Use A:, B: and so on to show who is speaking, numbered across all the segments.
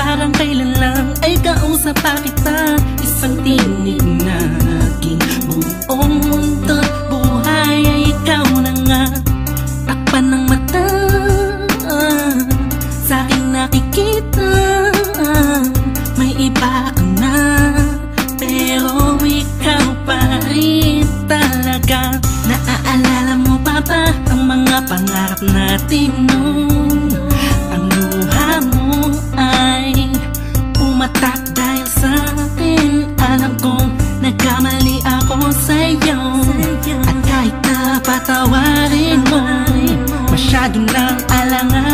A: parang kailan lang Ay kausap pa kita Isang tinig na aking buong Masyado lang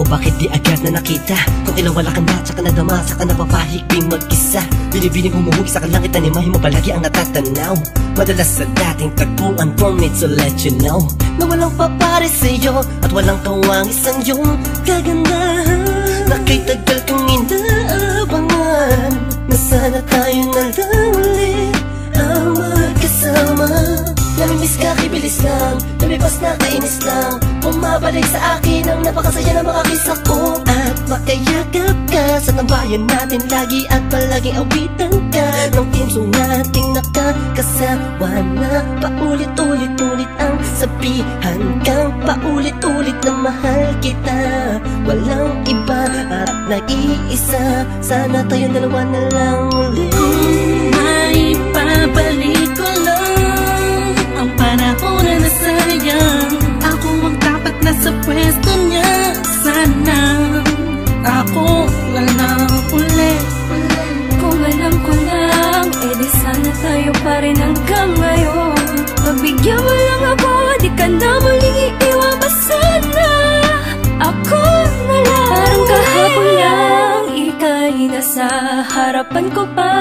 A: ko
B: bakit di agad na nakita? Kung kailan wala ka na, tsaka nadama, saka napapahigping mag-isa. Binibining humuhugi sa kalangit, animahin mo palagi ang natatanaw. Madalas sa dating tagpuan for me to let you know. Na walang papare sa'yo, at walang kawang isang yung kagandahan. Na kay tagal kong inaabangan Na sana tayo na lang ulit ang magkasama. Namimiss ka, kibilis lang Lumipas na, kainis lang Bumabalik sa akin ang napakasaya ng mga kisa ko At makayakap ka sa tambayan natin Lagi at palaging awitan ka. Ng song nating nakakasawa na Paulit-ulit-ulit ang sabihan kang Paulit-ulit na mahal kita Walang iba. At nag-iisa Sana tayo dalawa na lang ulit.
A: May
C: harapan ko pa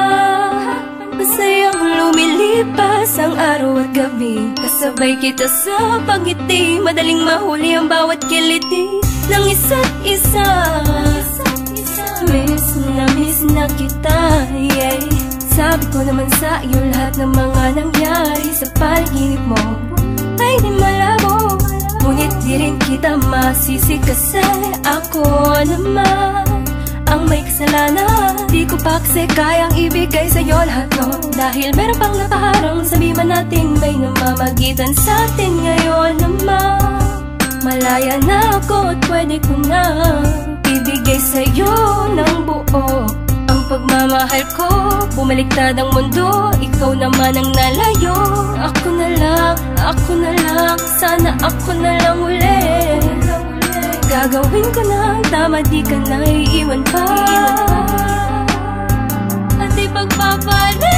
C: Masayang lumilipas ang araw at gabi. Kasabay kita sa pagiti Madaling mahuli ang bawat kiliti Ng isa't isa. Miss na miss na kita, yeah. Sabi ko naman sa iyo lahat ng mga nangyari Sa panaginip mo Ay di malabo. Ngunit di rin kita masisi Kasi ako naman ang may kasalanan Di ko pa kasi kayang ibigay sa'yo lahat no? Dahil meron pang nakaharang Sabi man natin may namamagitan sa atin ngayon naman Malaya na ako at pwede ko na Ibigay sa'yo ng buo. Ang pagmamahal ko Bumaliktad ang mundo Ikaw naman ang nalayo. Ako na lang, ako na lang Sana ako na lang ulit Gagawin ko na tama Di ka na iiwan pa. At ipagpapalit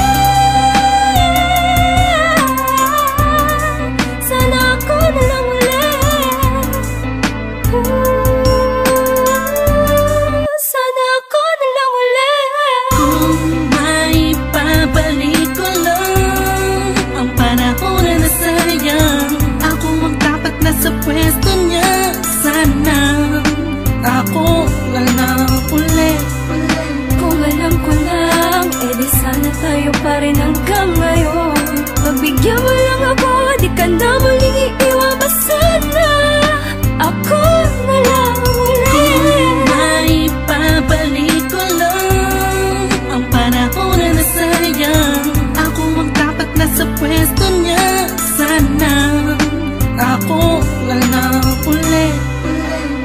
C: na lang ulit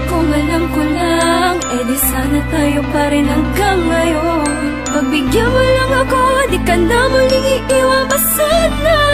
A: Kung
C: alam ko lang, edi sana tayo pa rin hanggang ngayon. Pagbigyan mo lang ako, di ka na muling iiwan pa sana